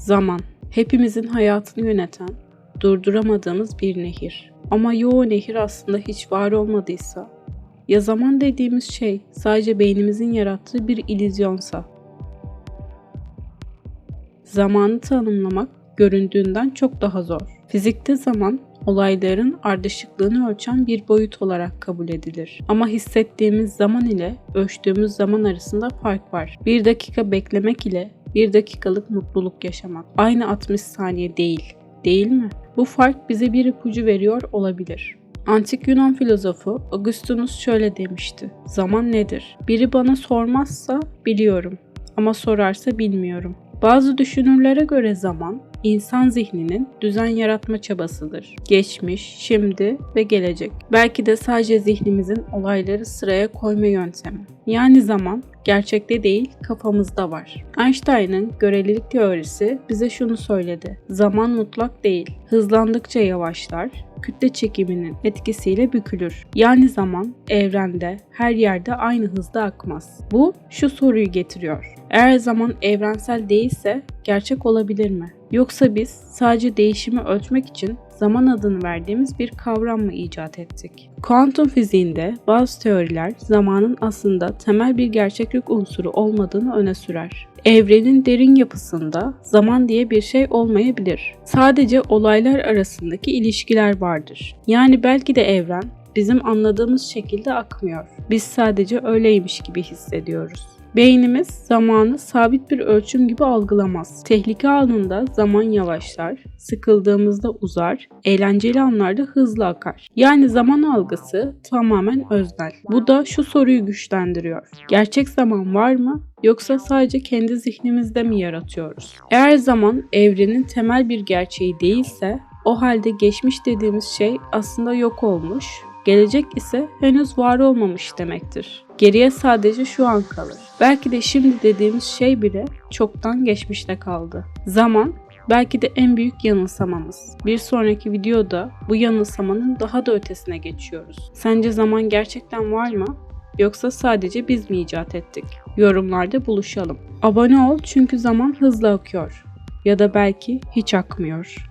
Zaman, hepimizin hayatını yöneten, durduramadığımız bir nehir. Ama yo o nehir aslında hiç var olmadıysa, ya zaman dediğimiz şey sadece beynimizin yarattığı bir illüzyonsa? Zamanı tanımlamak göründüğünden çok daha zor. Fizikte zaman olayların ardışıklığını ölçen bir boyut olarak kabul edilir. Ama hissettiğimiz zaman ile ölçtüğümüz zaman arasında fark var. Bir dakika beklemek ile bir dakikalık mutluluk yaşamak aynı 60 saniye değil, değil mi? Bu fark bize bir ipucu veriyor olabilir. Antik Yunan filozofu Augustinus şöyle demişti. Zaman nedir? Biri bana sormazsa biliyorum ama sorarsa bilmiyorum. Bazı düşünürlere göre zaman insan zihninin düzen yaratma çabasıdır. Geçmiş, şimdi ve gelecek. Belki de sadece zihnimizin olayları sıraya koyma yöntemi. Yani zaman gerçekte değil kafamızda var. Einstein'ın görelilik teorisi bize şunu söyledi. Zaman mutlak değil. Hızlandıkça yavaşlar, kütle çekiminin etkisiyle bükülür. Yani zaman evrende her yerde aynı hızda akmaz. Bu şu soruyu getiriyor. Eğer zaman evrensel değilse gerçek olabilir mi? Yoksa biz sadece değişimi ölçmek için zaman adını verdiğimiz bir kavram mı icat ettik? Kuantum fiziğinde bazı teoriler zamanın aslında temel bir gerçeklik unsuru olmadığını öne sürer. Evrenin derin yapısında zaman diye bir şey olmayabilir. Sadece olaylar arasındaki ilişkiler vardır. Yani belki de evren bizim anladığımız şekilde akmıyor. Biz sadece öyleymiş gibi hissediyoruz. Beynimiz zamanı sabit bir ölçüm gibi algılamaz. Tehlike anında zaman yavaşlar, sıkıldığımızda uzar, eğlenceli anlarda hızlı akar. Yani zaman algısı tamamen öznel. Bu da şu soruyu güçlendiriyor. Gerçek zaman var mı yoksa sadece kendi zihnimizde mi yaratıyoruz? Eğer zaman evrenin temel bir gerçeği değilse o halde geçmiş dediğimiz şey aslında yok olmuş, gelecek ise henüz var olmamış demektir. Geriye sadece şu an kalır. Belki de şimdi dediğimiz şey bile çoktan geçmişte kaldı. Zaman belki de en büyük yanılsamamız. Bir sonraki videoda bu yanılsamanın daha da ötesine geçiyoruz. Sence zaman gerçekten var mı? Yoksa sadece biz mi icat ettik? Yorumlarda buluşalım. Abone ol çünkü zaman hızlı akıyor. Ya da belki hiç akmıyor.